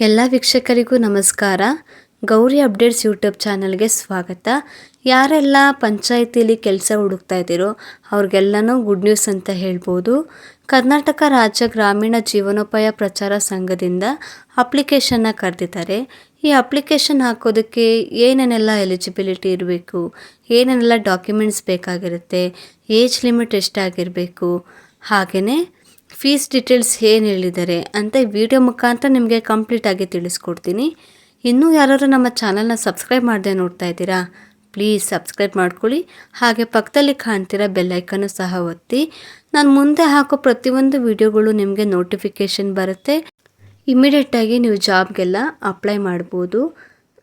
ಎಲ್ಲ ವೀಕ್ಷಕರಿಗೂ ನಮಸ್ಕಾರ. Gauri updates YouTube ಚಾನಲ್ಗೆ ಸ್ವಾಗತ. ಯಾರೆಲ್ಲ ಪಂಚಾಯಿತಿಲಿ ಕೆಲಸ ಹುಡುಕ್ತಾ ಇದ್ದೀರೋ ಅವ್ರಿಗೆಲ್ಲನೂ ಗುಡ್ ನ್ಯೂಸ್ ಅಂತ ಹೇಳ್ಬೋದು. ಕರ್ನಾಟಕ ರಾಜ್ಯ ಗ್ರಾಮೀಣ ಜೀವನೋಪಾಯ ಪ್ರಚಾರ ಸಂಘದಿಂದ ಅಪ್ಲಿಕೇಶನ್ನ ಕರೆದಿದ್ದಾರೆ. ಈ ಅಪ್ಲಿಕೇಶನ್ ಹಾಕೋದಕ್ಕೆ ಏನೇನೆಲ್ಲ ಎಲಿಜಿಬಿಲಿಟಿ ಇರಬೇಕು, ಏನೇನೆಲ್ಲ ಡಾಕ್ಯುಮೆಂಟ್ಸ್ ಬೇಕಾಗಿರುತ್ತೆ, ಏಜ್ ಲಿಮಿಟ್ ಎಷ್ಟಾಗಿರಬೇಕು ಹಾಗೆಯೇ ಫೀಸ್ ಡೀಟೇಲ್ಸ್ ಏನು ಹೇಳಿದ್ದಾರೆ ಅಂತ ವಿಡಿಯೋ ಮುಖಾಂತರ ನಿಮಗೆ ಕಂಪ್ಲೀಟಾಗಿ ತಿಳಿಸ್ಕೊಡ್ತೀನಿ. ಇನ್ನೂ ಯಾರಾದರೂ ನಮ್ಮ ಚಾನಲ್ನ ಸಬ್ಸ್ಕ್ರೈಬ್ ಮಾಡದೆ ನೋಡ್ತಾ ಇದ್ದೀರಾ ಪ್ಲೀಸ್ ಸಬ್ಸ್ಕ್ರೈಬ್ ಮಾಡ್ಕೊಳ್ಳಿ. ಹಾಗೆ ಪಕ್ಕದಲ್ಲಿ ಕಾಣ್ತಿರೋ ಬೆಲ್ಲೈಕನ್ನು ಸಹ ಒತ್ತಿ. ನಾನು ಮುಂದೆ ಹಾಕೋ ಪ್ರತಿಯೊಂದು ವಿಡಿಯೋಗಳು ನಿಮಗೆ ನೋಟಿಫಿಕೇಷನ್ ಬರುತ್ತೆ. ಇಮಿಡಿಯೇಟಾಗಿ ನೀವು ಜಾಬ್ಗೆಲ್ಲ ಅಪ್ಲೈ ಮಾಡ್ಬೋದು.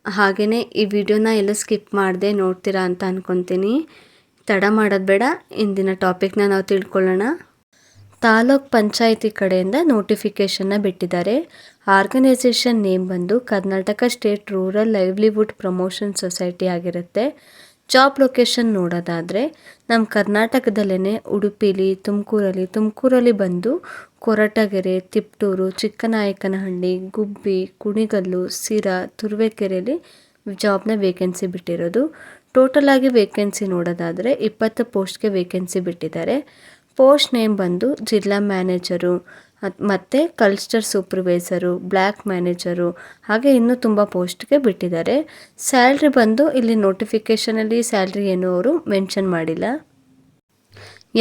ಹಾಗೆಯೇ ಈ ವಿಡಿಯೋನ ಎಲ್ಲ ಸ್ಕಿಪ್ ಮಾಡದೆ ನೋಡ್ತೀರಾ ಅಂತ ಅಂದ್ಕೊತೀನಿ ತಡ ಮಾಡೋದು ಬೇಡ. ಇಂದಿನ ಟಾಪಿಕ್ನ ನಾವು ತಿಳ್ಕೊಳ್ಳೋಣ. ತಾಲೂಕ್ ಪಂಚಾಯಿತಿ ಕಡೆಯಿಂದ ನೋಟಿಫಿಕೇಶನ್ನ ಬಿಟ್ಟಿದ್ದಾರೆ. ಆರ್ಗನೈಸೇಷನ್ ನೇಮ್ ಬಂದು Karnataka state rural livelihood promotion society ಆಗಿರುತ್ತೆ. ಜಾಬ್ ಲೊಕೇಶನ್ ನೋಡೋದಾದರೆ ನಮ್ಮ ಕರ್ನಾಟಕದಲ್ಲೇ ಉಡುಪಿಲಿ, ತುಮಕೂರಲ್ಲಿ ತುಮಕೂರಲ್ಲಿ ಬಂದು ಕೊರಟಗೆರೆ, ತಿಪ್ಟೂರು, ಚಿಕ್ಕನಾಯಕನಹಳ್ಳಿ, ಗುಬ್ಬಿ, ಕುಣಿಗಲ್ಲು, ಸಿರಾ, ತುರುವೇಕೆರೆಯಲ್ಲಿ ಜಾಬ್ನ ವೇಕೆನ್ಸಿ ಬಿಟ್ಟಿರೋದು. ಟೋಟಲ್ ಆಗಿ ವೇಕೆನ್ಸಿ ನೋಡೋದಾದರೆ ಇಪ್ಪತ್ತು ಪೋಸ್ಟ್ಗೆ ವೇಕೆನ್ಸಿ ಬಿಟ್ಟಿದ್ದಾರೆ. ಪೋಸ್ಟ್ ನೇಮ್ ಬಂದು ಜಿಲ್ಲಾ ಮ್ಯಾನೇಜರು ಮತ್ತು ಕಲ್ಚರ್ ಸೂಪರ್ವೈಸರು ಬ್ಲ್ಯಾಕ್ ಮ್ಯಾನೇಜರು, ಹಾಗೆ ಇನ್ನೂ ತುಂಬ ಪೋಸ್ಟ್ಗೆ ಬಿಟ್ಟಿದ್ದಾರೆ. ಸ್ಯಾಲ್ರಿ ಬಂದು ಇಲ್ಲಿ ನೋಟಿಫಿಕೇಷನಲ್ಲಿ ಸ್ಯಾಲ್ರಿ ಏನು ಅವರು ಮೆನ್ಷನ್ ಮಾಡಿಲ್ಲ.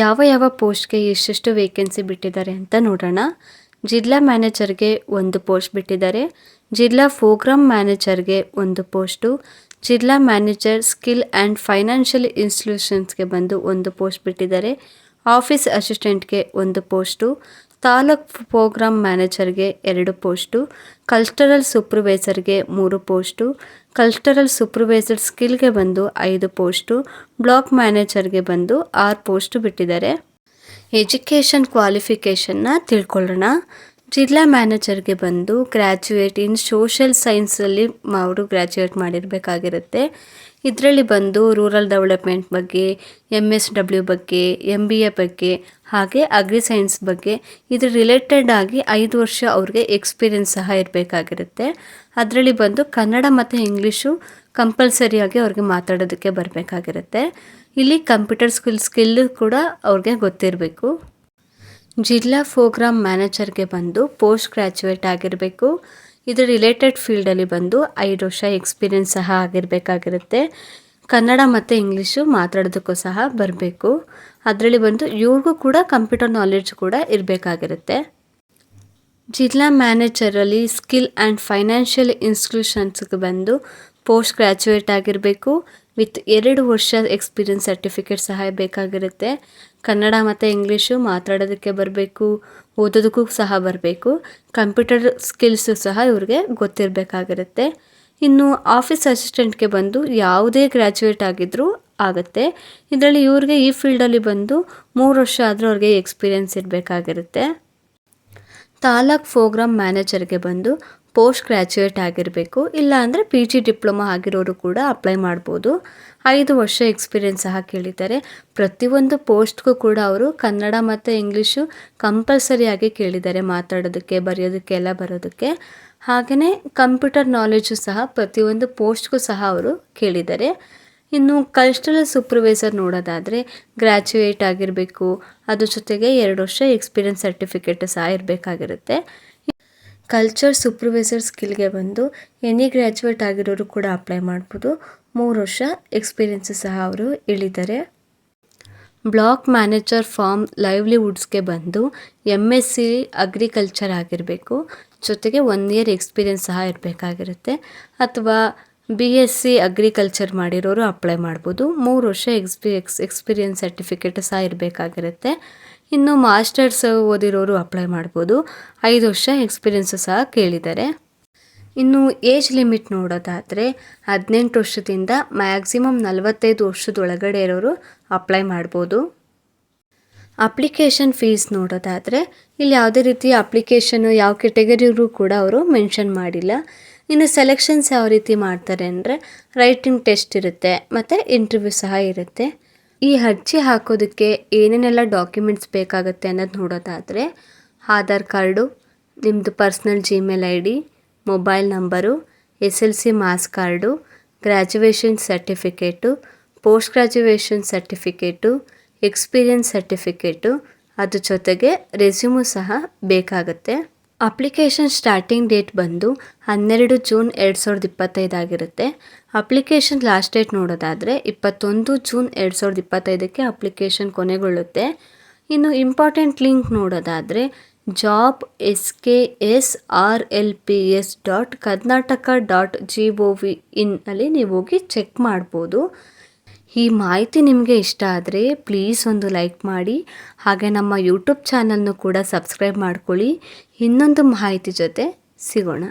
ಯಾವ ಯಾವ ಪೋಸ್ಟ್ಗೆ ಎಷ್ಟೆಷ್ಟು ವೇಕೆನ್ಸಿ ಬಿಟ್ಟಿದ್ದಾರೆ ಅಂತ ನೋಡೋಣ. ಜಿಲ್ಲಾ ಮ್ಯಾನೇಜರ್ಗೆ ಒಂದು ಪೋಸ್ಟ್ ಬಿಟ್ಟಿದ್ದಾರೆ. ಜಿಲ್ಲಾ ಪ್ರೋಗ್ರಾಮ್ ಮ್ಯಾನೇಜರ್ಗೆ ಒಂದು ಪೋಸ್ಟು. ಜಿಲ್ಲಾ ಮ್ಯಾನೇಜರ್ ಸ್ಕಿಲ್ ಆ್ಯಂಡ್ ಫೈನಾನ್ಷಿಯಲ್ ಇನ್ಸ್ಟಿಟ್ಯೂಷನ್ಸ್ಗೆ ಬಂದು ಒಂದು ಪೋಸ್ಟ್ ಬಿಟ್ಟಿದ್ದಾರೆ. ಆಫೀಸ್ ಅಸಿಸ್ಟೆಂಟ್ಗೆ ಒಂದು ಪೋಸ್ಟು, ತಾಲೂಕ್ ಪ್ರೋಗ್ರಾಮ್ ಮ್ಯಾನೇಜರ್ಗೆ ಎರಡು ಪೋಸ್ಟು, ಕಲ್ಚರಲ್ ಸೂಪರ್ವೈಸರ್ಗೆ ಮೂರು ಪೋಸ್ಟು, ಕಲ್ಚರಲ್ ಸೂಪರ್ವೈಸರ್ ಸ್ಕಿಲ್ಗೆ ಬಂದು ಐದು ಪೋಸ್ಟು, ಬ್ಲಾಕ್ ಮ್ಯಾನೇಜರ್ಗೆ ಬಂದು ಆರು ಪೋಸ್ಟು ಬಿಟ್ಟಿದ್ದಾರೆ. ಎಜುಕೇಷನ್ ಕ್ವಾಲಿಫಿಕೇಷನ್ನ ತಿಳ್ಕೊಳ್ಳೋಣ. ಜಿಲ್ಲಾ ಮ್ಯಾನೇಜರ್ಗೆ ಬಂದು ಗ್ರ್ಯಾಜುಯೇಟ್ ಇನ್ ಸೋಷಲ್ ಸೈನ್ಸಲ್ಲಿ ಅವರು ಗ್ರ್ಯಾಜುಯೇಟ್ ಮಾಡಿರಬೇಕಾಗಿರುತ್ತೆ. ಇದರಲ್ಲಿ ಬಂದು ರೂರಲ್ ಡೆವಲಪ್ಮೆಂಟ್ ಬಗ್ಗೆ ಎಂ ಎಸ್ ಡಬ್ಲ್ಯೂ ಬಗ್ಗೆ ಎಂ ಬಿ ಎ ಬಗ್ಗೆ, ಹಾಗೆ ಅಗ್ರಿ ಸೈನ್ಸ್ ಬಗ್ಗೆ ಇದ್ರ ರಿಲೇಟೆಡ್ ಆಗಿ ಐದು ವರ್ಷ ಅವ್ರಿಗೆ ಎಕ್ಸ್ಪೀರಿಯನ್ಸ್ ಸಹ ಇರಬೇಕಾಗಿರುತ್ತೆ. ಅದರಲ್ಲಿ ಬಂದು ಕನ್ನಡ ಮತ್ತು ಇಂಗ್ಲೀಷು ಕಂಪಲ್ಸರಿಯಾಗಿ ಅವ್ರಿಗೆ ಮಾತಾಡೋದಕ್ಕೆ ಬರಬೇಕಾಗಿರುತ್ತೆ. ಇಲ್ಲಿ ಕಂಪ್ಯೂಟರ್ ಸ್ಕಿಲ್ ಸ್ಕಿಲ್ ಕೂಡ ಅವ್ರಿಗೆ ಗೊತ್ತಿರಬೇಕು. ಜಿಲ್ಲಾ ಫೋಗ್ರಾಮ್ ಮ್ಯಾನೇಜರ್ಗೆ ಬಂದು ಪೋಸ್ಟ್ ಗ್ರ್ಯಾಜುಯೇಟ್ ಆಗಿರಬೇಕು. ಇದು ರಿಲೇಟೆಡ್ ಫೀಲ್ಡಲ್ಲಿ ಬಂದು ಐದು ವರ್ಷ ಎಕ್ಸ್ಪೀರಿಯನ್ಸ್ ಸಹ ಆಗಿರಬೇಕಾಗಿರುತ್ತೆ. ಕನ್ನಡ ಮತ್ತು ಇಂಗ್ಲೀಷು ಮಾತಾಡೋದಕ್ಕೂ ಸಹ ಬರಬೇಕು. ಅದರಲ್ಲಿ ಬಂದು ಇವ್ರಿಗೂ ಕೂಡ ಕಂಪ್ಯೂಟರ್ ನಾಲೆಡ್ಜ್ ಕೂಡ ಇರಬೇಕಾಗಿರುತ್ತೆ. ಜಿಲ್ಲಾ ಮ್ಯಾನೇಜರಲ್ಲಿ ಸ್ಕಿಲ್ ಆ್ಯಂಡ್ ಫೈನಾನ್ಷಿಯಲ್ ಇನ್ಸ್ಟಿಟ್ಯೂಷನ್ಸ್ಗೆ ಬಂದು ಪೋಸ್ಟ್ ಗ್ರ್ಯಾಜುಯೇಟ್ ಆಗಿರಬೇಕು. ವಿತ್ ಎರಡು ವರ್ಷ ಎಕ್ಸ್ಪೀರಿಯನ್ಸ್ ಸರ್ಟಿಫಿಕೇಟ್ ಸಹ ಬೇಕಾಗಿರುತ್ತೆ ಕನ್ನಡ ಮತ್ತು ಇಂಗ್ಲೀಷು ಮಾತಾಡೋದಕ್ಕೆ ಬರಬೇಕು, ಓದೋದಕ್ಕೂ ಸಹ ಬರಬೇಕು. ಕಂಪ್ಯೂಟರ್ ಸ್ಕಿಲ್ಸು ಸಹ ಇವ್ರಿಗೆ ಗೊತ್ತಿರಬೇಕಾಗಿರುತ್ತೆ. ಇನ್ನು ಆಫೀಸ್ ಅಸಿಸ್ಟೆಂಟ್ಗೆ ಬಂದು ಯಾವುದೇ ಗ್ರ್ಯಾಜುಯೇಟ್ ಆಗಿದ್ದರೂ ಆಗುತ್ತೆ. ಇದರಲ್ಲಿ ಇವ್ರಿಗೆ ಈ ಫೀಲ್ಡಲ್ಲಿ ಬಂದು ಮೂರು ವರ್ಷ ಆದರೂ ಅವ್ರಿಗೆ ಎಕ್ಸ್ಪೀರಿಯನ್ಸ್ ಇರಬೇಕಾಗಿರುತ್ತೆ. ತಾಲೂಕ್ ಪ್ರೋಗ್ರಾಮ್ ಮ್ಯಾನೇಜರ್ಗೆ ಬಂದು ಪೋಸ್ಟ್ ಗ್ರ್ಯಾಜುಯೇಟ್ ಆಗಿರಬೇಕು. ಇಲ್ಲ ಅಂದರೆ ಪಿ ಜಿ ಡಿಪ್ಲೊಮಾ ಆಗಿರೋರು ಕೂಡ ಅಪ್ಲೈ ಮಾಡ್ಬೋದು. ಐದು ವರ್ಷ ಎಕ್ಸ್ಪೀರಿಯನ್ಸ್ ಸಹ ಕೇಳಿದ್ದಾರೆ. ಪ್ರತಿಯೊಂದು ಪೋಸ್ಟ್ಗೂ ಕೂಡ ಅವರು ಕನ್ನಡ ಮತ್ತು ಇಂಗ್ಲೀಷು ಕಂಪಲ್ಸರಿಯಾಗಿ ಕೇಳಿದ್ದಾರೆ ಮಾತಾಡೋದಕ್ಕೆ, ಬರೆಯೋದಕ್ಕೆ, ಎಲ್ಲ ಬರೋದಕ್ಕೆ. ಹಾಗೆಯೇ ಕಂಪ್ಯೂಟರ್ ನಾಲೆಜು ಸಹ ಪ್ರತಿಯೊಂದು ಪೋಸ್ಟ್ಗೂ ಸಹ ಅವರು ಕೇಳಿದ್ದಾರೆ. ಇನ್ನು ಕಲ್ಚರಲ್ ಸೂಪರ್ವೈಸರ್ ನೋಡೋದಾದರೆ ಗ್ರ್ಯಾಜುಯೇಟ್ ಆಗಿರಬೇಕು, ಅದ್ರ ಜೊತೆಗೆ ಎರಡು ವರ್ಷ ಎಕ್ಸ್ಪೀರಿಯನ್ಸ್ ಸರ್ಟಿಫಿಕೇಟ್ ಸಹ ಇರಬೇಕಾಗಿರುತ್ತೆ. ಕಲ್ಚರ್ ಸೂಪರ್ವೈಸರ್ ಸ್ಕಿಲ್ಗೆ ಬಂದು ಎನಿ ಗ್ರ್ಯಾಜುಯೇಟ್ ಆಗಿರೋರು ಕೂಡ ಅಪ್ಲೈ ಮಾಡ್ಬೋದು. ಮೂರು ವರ್ಷ ಎಕ್ಸ್ಪೀರಿಯನ್ಸು ಸಹ ಅವರು ಹೇಳಿದ್ದಾರೆ ಬ್ಲಾಕ್ ಮ್ಯಾನೇಜರ್ ಫಾರ್ಮ್ ಲೈವ್ಲಿವುಡ್ಸ್ಗೆ ಬಂದು ಎಂ ಎಸ್ ಸಿ ಅಗ್ರಿಕಲ್ಚರ್ ಆಗಿರಬೇಕು. ಜೊತೆಗೆ ಒನ್ ಇಯರ್ ಎಕ್ಸ್ಪೀರಿಯನ್ಸ್ ಸಹ ಇರಬೇಕಾಗಿರುತ್ತೆ. ಅಥವಾ ಬಿ ಎಸ್ ಸಿ ಅಗ್ರಿಕಲ್ಚರ್ ಮಾಡಿರೋರು ಅಪ್ಲೈ ಮಾಡ್ಬೋದು. ಮೂರು ವರ್ಷ ಎಕ್ಸ್ಪಿ ಎಕ್ಸ್ ಎಕ್ಸ್ಪೀರಿಯನ್ಸ್ ಸರ್ಟಿಫಿಕೇಟ್ ಸಹ ಇರಬೇಕಾಗಿರುತ್ತೆ. ಇನ್ನು ಮಾಸ್ಟರ್ಸ್ ಓದಿರೋರು ಅಪ್ಲೈ ಮಾಡ್ಬೋದು. ಐದು ವರ್ಷ ಎಕ್ಸ್ಪೀರಿಯೆನ್ಸು ಸಹ ಕೇಳಿದ್ದಾರೆ. ಇನ್ನು ಏಜ್ ಲಿಮಿಟ್ ನೋಡೋದಾದರೆ ಹದಿನೆಂಟು ವರ್ಷದಿಂದ ಮ್ಯಾಕ್ಸಿಮಮ್ ನಲವತ್ತೈದು ವರ್ಷದೊಳಗಡೆ ಇರೋರು ಅಪ್ಲೈ ಮಾಡ್ಬೋದು. ಅಪ್ಲಿಕೇಶನ್ ಫೀಸ್ ನೋಡೋದಾದರೆ ಇಲ್ಲಿ ಯಾವುದೇ ರೀತಿಯ ಅಪ್ಲಿಕೇಶನ್ ಯಾವ ಕೆಟಗರಿಗೂ ಕೂಡ ಅವರು ಮೆನ್ಷನ್ ಮಾಡಿಲ್ಲ. ಇನ್ನು ಸೆಲೆಕ್ಷನ್ಸ್ ಯಾವ ರೀತಿ ಮಾಡ್ತಾರೆ ಅಂದರೆ ರೈಟಿಂಗ್ ಟೆಸ್ಟ್ ಇರುತ್ತೆ, ಮತ್ತು ಇಂಟರ್ವ್ಯೂ ಸಹ ಇರುತ್ತೆ. ಈ ಅರ್ಜಿ ಹಾಕೋದಕ್ಕೆ ಏನೇನೆಲ್ಲ ಡಾಕ್ಯುಮೆಂಟ್ಸ್ ಬೇಕಾಗುತ್ತೆ ಅನ್ನೋದು ನೋಡೋದಾದರೆ ಆಧಾರ್ ಕಾರ್ಡು ನಿಮ್ಮದು personal Gmail I D mobile number S L C marks card graduation certificate post graduation certificate experience certificate ಅದ್ರ ಜೊತೆಗೆ ರೆಸ್ಯೂಮು ಸಹ ಬೇಕಾಗುತ್ತೆ. ಅಪ್ಲಿಕೇಶನ್ ಸ್ಟಾರ್ಟಿಂಗ್ ಡೇಟ್ ಬಂದು ಹನ್ನೆರಡು ಜೂನ್ ಎರಡು ಸಾವಿರದ ಇಪ್ಪತ್ತೈದಾಗಿರುತ್ತೆ. ಅಪ್ಲಿಕೇಶನ್ ಲಾಸ್ಟ್ ಡೇಟ್ ನೋಡೋದಾದರೆ ಇಪ್ಪತ್ತೊಂದು ಜೂನ್ ಎರಡು ಸಾವಿರದ ಇಪ್ಪತ್ತೈದಕ್ಕೆ ಅಪ್ಲಿಕೇಶನ್ ಕೊನೆಗೊಳ್ಳುತ್ತೆ. ಇನ್ನು ಇಂಪಾರ್ಟೆಂಟ್ ಲಿಂಕ್ ನೋಡೋದಾದರೆ job S K S R L P S dot Karnataka dot G O V ಇನ್ನಲ್ಲಿ ನೀವು ಹೋಗಿ ಚೆಕ್ ಮಾಡ್ಬೋದು. ಈ ಮಾಹಿತಿ ನಿಮಗೆ ಇಷ್ಟ ಆದರೆ ಪ್ಲೀಸ್ ಒಂದು ಲೈಕ್ ಮಾಡಿ, ಹಾಗೆ ನಮ್ಮ ಯೂಟ್ಯೂಬ್ ಚಾನಲ್ನು ಕೂಡ ಸಬ್ಸ್ಕ್ರೈಬ್ ಮಾಡ್ಕೊಳ್ಳಿ. ಇನ್ನೊಂದು ಮಾಹಿತಿ ಜೊತೆ ಸಿಗೋಣ.